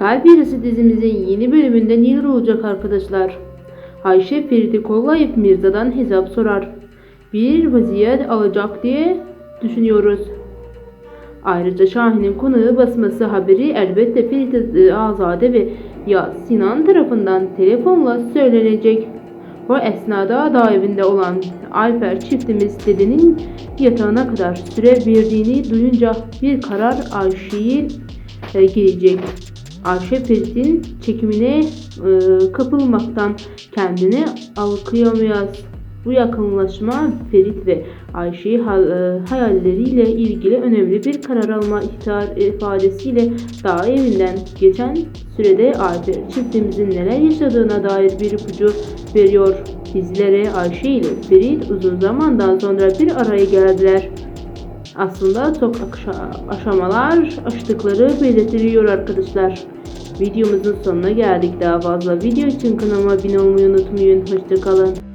Kalp Yarısı dizimizin yeni bölümünde neler olacak arkadaşlar? Ayşe Ferit'i kollayıp Mirza'dan hesap sorar. Bir vaziyet alacak diye düşünüyoruz. Ayrıca Şahin'in konağı basması haberi elbette Ferit Azade ve ya Sinan tarafından telefonla söylenecek. O esnada dağ evinde olan Alper çiftimiz dedenin yatağına kadar süre verdiğini duyunca bir karar Ayşe'yi e, gelecek. Ayşe Ferit'in çekimine e, kapılmaktan kendini alıkoyamaz. Bu yakınlaşma Ferit ve Ayşe'yi e, hayalleriyle ilgili önemli bir karar alma ihtar ifadesiyle daha evinden geçen sürede çiftimizin neler yaşadığına dair bir ipucu veriyor. Bizlere Ayşe ile Ferit uzun zamandan sonra bir araya geldiler. Aslında çok aşamalar aştıkları belirtiliyor arkadaşlar. Videomuzun sonuna geldik. Daha fazla video için kanalıma abone olmayı unutmayın. Hoşçakalın.